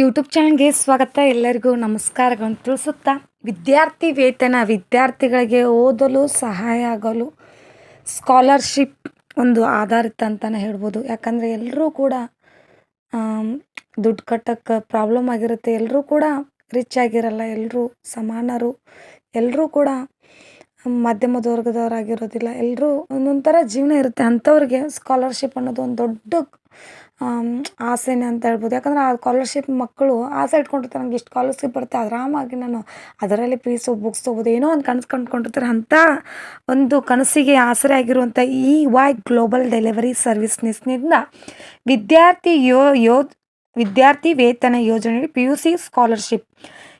YouTube ಚಾನಲ್ಗೆ ಸ್ವಾಗತ. ಎಲ್ಲರಿಗೂ ನಮಸ್ಕಾರಗಳನ್ನು ತಿಳಿಸುತ್ತಾ ವಿದ್ಯಾರ್ಥಿ ವೇತನ ವಿದ್ಯಾರ್ಥಿಗಳಿಗೆ ಓದಲು ಸಹಾಯ ಆಗಲು ಸ್ಕಾಲರ್ಶಿಪ್ ಒಂದು ಆಧಾರಿತ ಅಂತಲೇ ಹೇಳ್ಬೋದು. ಯಾಕಂದರೆ ಎಲ್ಲರೂ ಕೂಡ ದುಡ್ಡು ಕಟ್ಟೋಕ್ಕೆ ಪ್ರಾಬ್ಲಮ್ ಆಗಿರುತ್ತೆ. ಎಲ್ಲರೂ ಕೂಡ ರಿಚ್ ಆಗಿರಲ್ಲ. ಎಲ್ಲರೂ ಸಮಾನರು. ಎಲ್ಲರೂ ಕೂಡ ಮಧ್ಯಮದ ವರ್ಗದವರಾಗಿರೋದಿಲ್ಲ. ಎಲ್ಲರೂ ಒಂದೊಂಥರ ಥರ ಜೀವನ ಇರುತ್ತೆ. ಅಂಥವ್ರಿಗೆ ಸ್ಕಾಲರ್ಶಿಪ್ ಅನ್ನೋದು ಒಂದು ದೊಡ್ಡ ಆಸೆನೇ ಅಂತ ಹೇಳ್ಬೋದು. ಯಾಕಂದರೆ ಆ ಸ್ಕಾಲರ್ಶಿಪ್ ಮಕ್ಕಳು ಆಸೆ ಇಟ್ಕೊಂಡಿರ್ತಾರೆ. ನನಗೆ ಇಷ್ಟು ಸ್ಕಾಲರ್ಶಿಪ್ ಬರುತ್ತೆ. ಆರಾಮಾಗಿ ನಾನು ಅದರಲ್ಲಿ ಪೀಸು ಬುಕ್ಸ್ ತೊಗೋಬೋದು. ಏನೋ ಒಂದು ಕನಸು ಕಂಡುಕೊಂಡಿರ್ತಾರೆ. ಅಂಥ ಒಂದು ಕನಸಿಗೆ ಆಸರೆ ಆಗಿರುವಂಥ ಈ ವೈ ಗ್ಲೋಬಲ್ ಡೆಲಿವರಿ ಸರ್ವಿಸ್ನಿಂದ ವಿದ್ಯಾರ್ಥಿ ಯೋ ಯೋ, ವಿದ್ಯಾರ್ಥಿ ವೇತನ ಯೋಜನೆ ಪಿ ಯು ಸಿ ಸ್ಕಾಲರ್ಶಿಪ್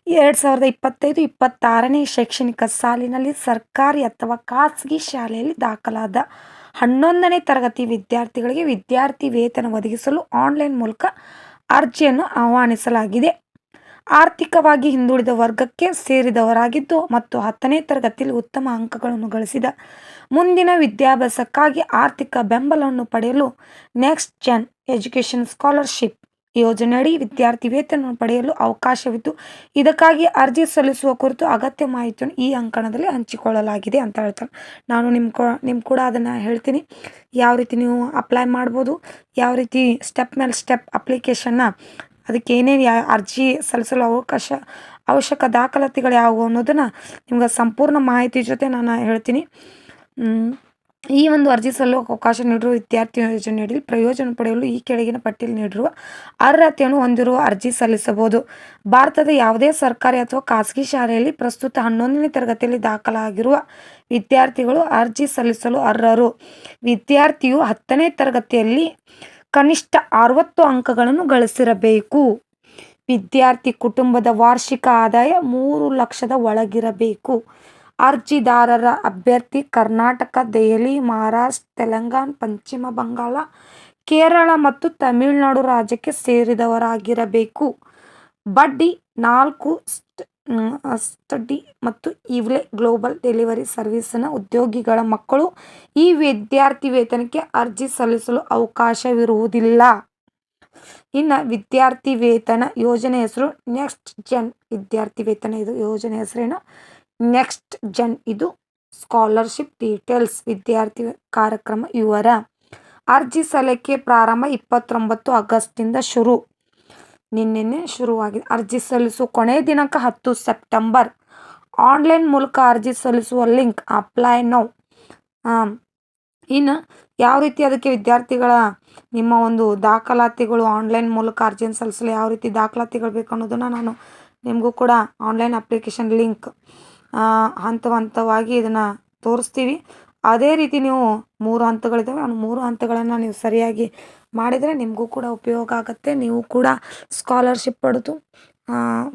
ಎರಡು ಸಾವಿರದ ಇಪ್ಪತ್ತೈದು, ಇಪ್ಪತ್ತಾರನೇ ಶೈಕ್ಷಣಿಕ ಸಾಲಿನಲ್ಲಿ ಸರ್ಕಾರಿ ಅಥವಾ ಖಾಸಗಿ ಶಾಲೆಯಲ್ಲಿ ದಾಖಲಾದ ಹನ್ನೊಂದನೇ ತರಗತಿ ವಿದ್ಯಾರ್ಥಿಗಳಿಗೆ ವಿದ್ಯಾರ್ಥಿ ವೇತನ ಒದಗಿಸಲು ಆನ್ಲೈನ್ ಮೂಲಕ ಅರ್ಜಿಯನ್ನು ಆಹ್ವಾನಿಸಲಾಗಿದೆ. ಆರ್ಥಿಕವಾಗಿ ಹಿಂದುಳಿದ ವರ್ಗಕ್ಕೆ ಸೇರಿದವರಾಗಿದ್ದು ಮತ್ತು ಹತ್ತನೇ ತರಗತಿಯಲ್ಲಿ ಉತ್ತಮ ಅಂಕಗಳನ್ನು ಗಳಿಸಿದ ಮುಂದಿನ ವಿದ್ಯಾಭ್ಯಾಸಕ್ಕಾಗಿ ಆರ್ಥಿಕ ಬೆಂಬಲವನ್ನು ಪಡೆಯಲು ನೆಕ್ಸ್ಟ್ ಜನ್ ಎಜುಕೇಷನ್ ಸ್ಕಾಲರ್ಶಿಪ್ ಯೋಜನೆಯಡಿ ವಿದ್ಯಾರ್ಥಿ ವೇತನ ಪಡೆಯಲು ಅವಕಾಶವಿದ್ದು, ಇದಕ್ಕಾಗಿ ಅರ್ಜಿ ಸಲ್ಲಿಸುವ ಕುರಿತು ಅಗತ್ಯ ಮಾಹಿತಿಯನ್ನು ಈ ಅಂಕಣದಲ್ಲಿ ಹಂಚಿಕೊಳ್ಳಲಾಗಿದೆ ಅಂತ ಹೇಳ್ತಾರೆ. ನಾನು ನಿಮ್ಮ ಕೊ ನಿಮ್ಮ ಕೂಡ ಅದನ್ನು ಹೇಳ್ತೀನಿ. ಯಾವ ರೀತಿ ನೀವು ಅಪ್ಲೈ ಮಾಡ್ಬೋದು, ಯಾವ ರೀತಿ ಸ್ಟೆಪ್ ಮೇಲೆ ಸ್ಟೆಪ್ ಅಪ್ಲಿಕೇಶನ್ನ, ಅದಕ್ಕೆ ಏನೇನು ಯಾ, ಅರ್ಜಿ ಸಲ್ಲಿಸಲು ಅವಕಾಶ, ಅವಶ್ಯಕ ದಾಖಲಾತಿಗಳು ಯಾವುವು ಅನ್ನೋದನ್ನು ನಿಮ್ಗೆ ಸಂಪೂರ್ಣ ಮಾಹಿತಿ ಜೊತೆ ನಾನು ಹೇಳ್ತೀನಿ. ಈ ಒಂದು ಅರ್ಜಿ ಸಲ್ಲುವ ಅವಕಾಶ ನೀಡಿರುವ ವಿದ್ಯಾರ್ಥಿ ಯೋಜನೆಯಡಿ ಪ್ರಯೋಜನ ಪಡೆಯಲು ಈ ಕೆಳಗಿನ ಪಟ್ಟಿಯಲ್ಲಿ ನೀಡಿರುವ ಅರ್ಹತೆಯನ್ನು ಹೊಂದಿರುವ ಅರ್ಜಿ ಸಲ್ಲಿಸಬಹುದು. ಭಾರತದ ಯಾವುದೇ ಸರ್ಕಾರಿ ಅಥವಾ ಖಾಸಗಿ ಶಾಲೆಯಲ್ಲಿ ಪ್ರಸ್ತುತ ಹನ್ನೊಂದನೇ ತರಗತಿಯಲ್ಲಿ ದಾಖಲಾಗಿರುವ ವಿದ್ಯಾರ್ಥಿಗಳು ಅರ್ಜಿ ಸಲ್ಲಿಸಲು ಅರ್ಹರು. ವಿದ್ಯಾರ್ಥಿಯು ಹತ್ತನೇ ತರಗತಿಯಲ್ಲಿ ಕನಿಷ್ಠ ಅರವತ್ತು ಅಂಕಗಳನ್ನು ಗಳಿಸಿರಬೇಕು. ವಿದ್ಯಾರ್ಥಿ ಕುಟುಂಬದ ವಾರ್ಷಿಕ ಆದಾಯ ಮೂರು ಲಕ್ಷದ ಒಳಗಿರಬೇಕು. ಅರ್ಜಿದಾರರ ಅಭ್ಯರ್ಥಿ ಕರ್ನಾಟಕ, ದೆಹಲಿ, ಮಹಾರಾಷ್ಟ್ರ, ತೆಲಂಗಾಣ, ಪಶ್ಚಿಮ ಬಂಗಾಳ, ಕೇರಳ ಮತ್ತು ತಮಿಳುನಾಡು ರಾಜ್ಯಕ್ಕೆ ಸೇರಿದವರಾಗಿರಬೇಕು. ಬಡ್ಡಿ ನಾಲ್ಕು, ಸ್ಟ್- ಸ್ಟಡಿ ಮತ್ತು ಇವ್ಲೆ ಗ್ಲೋಬಲ್ ಡೆಲಿವರಿ ಸರ್ವಿಸ್ನ ಉದ್ಯೋಗಿಗಳ ಮಕ್ಕಳು ಈ ವಿದ್ಯಾರ್ಥಿ ವೇತನಕ್ಕೆ ಅರ್ಜಿ ಸಲ್ಲಿಸಲು ಅವಕಾಶವಿರುವುದಿಲ್ಲ. ಇನ್ನು ವಿದ್ಯಾರ್ಥಿ ವೇತನ ಯೋಜನೆ ಹೆಸರು ನೆಕ್ಸ್ಟ್ ಜನ್ ವಿದ್ಯಾರ್ಥಿ ವೇತನ ಇದು ಯೋಜನೆ ಹೆಸರೇನು? ನೆಕ್ಸ್ಟ್ ಜನ್ ಇದು ಸ್ಕಾಲರ್ಶಿಪ್ ಡೀಟೇಲ್ಸ್ ವಿದ್ಯಾರ್ಥಿ ಕಾರ್ಯಕ್ರಮ ವಿವರ ಅರ್ಜಿ ಸಲ್ಲಿಕೆ ಪ್ರಾರಂಭ ಇಪ್ಪತ್ತೊಂಬತ್ತು ಆಗಸ್ಟಿಂದ ಶುರು. ನಿನ್ನೆನೆ ಶುರುವಾಗಿದೆ. ಅರ್ಜಿ ಸಲ್ಲಿಸುವ ಕೊನೆಯ ದಿನಾಂಕ ಹತ್ತು ಸೆಪ್ಟೆಂಬರ್. ಆನ್ಲೈನ್ ಮೂಲಕ ಅರ್ಜಿ ಸಲ್ಲಿಸುವ ಲಿಂಕ್ ಅಪ್ಲೈ ನೌ. ಇನ್ನು ಯಾವ ರೀತಿ ಅದಕ್ಕೆ ವಿದ್ಯಾರ್ಥಿಗಳ ನಿಮ್ಮ ಒಂದು ದಾಖಲಾತಿಗಳು ಆನ್ಲೈನ್ ಮೂಲಕ ಅರ್ಜಿಯನ್ನು ಸಲ್ಲಿಸಲು ಯಾವ ರೀತಿ ದಾಖಲಾತಿಗಳು ಬೇಕು ಅನ್ನೋದನ್ನು ನಾನು ನಿಮಗೂ ಕೂಡ ಆನ್ಲೈನ್ ಅಪ್ಲಿಕೇಶನ್ ಲಿಂಕ್ ಹಂತ ಹಂತವಾಗಿ ಇದನ್ನು ತೋರಿಸ್ತೀವಿ. ಅದೇ ರೀತಿ ನೀವು ಮೂರು ಹಂತಗಳಿದ್ದಾವೆ ಆ ಮೂರು ಹಂತಗಳನ್ನು ನೀವು ಸರಿಯಾಗಿ ಮಾಡಿದರೆ ನಿಮಗೂ ಕೂಡ ಉಪಯೋಗ ಆಗುತ್ತೆ. ನೀವು ಕೂಡ ಸ್ಕಾಲರ್ಶಿಪ್ ಪಡೆದು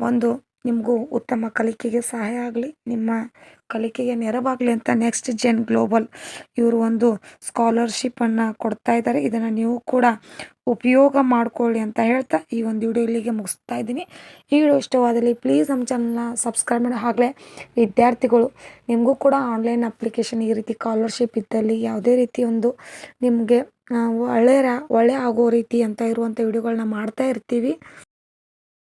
ಒಂದು ನಿಮಗೂ ಉತ್ತಮ ಕಲಿಕೆಗೆ ಸಹಾಯ ಆಗಲಿ, ನಿಮ್ಮ ಕಲಿಕೆಗೆ ನೆರವಾಗಲಿ ಅಂತ ನೆಕ್ಸ್ಟ್ ಜೆನ್ ಗ್ಲೋಬಲ್ ಇವರು ಒಂದು ಸ್ಕಾಲರ್ಶಿಪ್ಪನ್ನು ಕೊಡ್ತಾ ಇದ್ದಾರೆ ಇದನ್ನು ನೀವು ಕೂಡ ಉಪಯೋಗ ಮಾಡಿಕೊಳ್ಳಿ ಅಂತ ಹೇಳ್ತಾ ಈ ಒಂದು ವಿಡಿಯೋ ಇಲ್ಲಿಗೆ ಮುಗಿಸ್ತಾ ಇದ್ದೀನಿ. ಈ ವಿಡಿಯೋ ಇಷ್ಟವಾದಲ್ಲಿ ಪ್ಲೀಸ್ ನಮ್ಮ ಚಾನಲ್ನ ಸಬ್ಸ್ಕ್ರೈಬ್ ಮಾಡಿ. ಆಗಲೇ ವಿದ್ಯಾರ್ಥಿಗಳು, ನಿಮಗೂ ಕೂಡ ಆನ್ಲೈನ್ ಅಪ್ಲಿಕೇಶನ್ ಈ ರೀತಿ ಸ್ಕಾಲರ್ಶಿಪ್ ಇದ್ದಲ್ಲಿ ಯಾವುದೇ ರೀತಿ ಒಂದು ನಿಮಗೆ ಒಳ್ಳೆಯ ಒಳ್ಳೆ ಆಗೋ ರೀತಿ ಅಂತ ಇರುವಂಥ ವಿಡಿಯೋಗಳನ್ನ ಮಾಡ್ತಾ ಇರ್ತೀವಿ.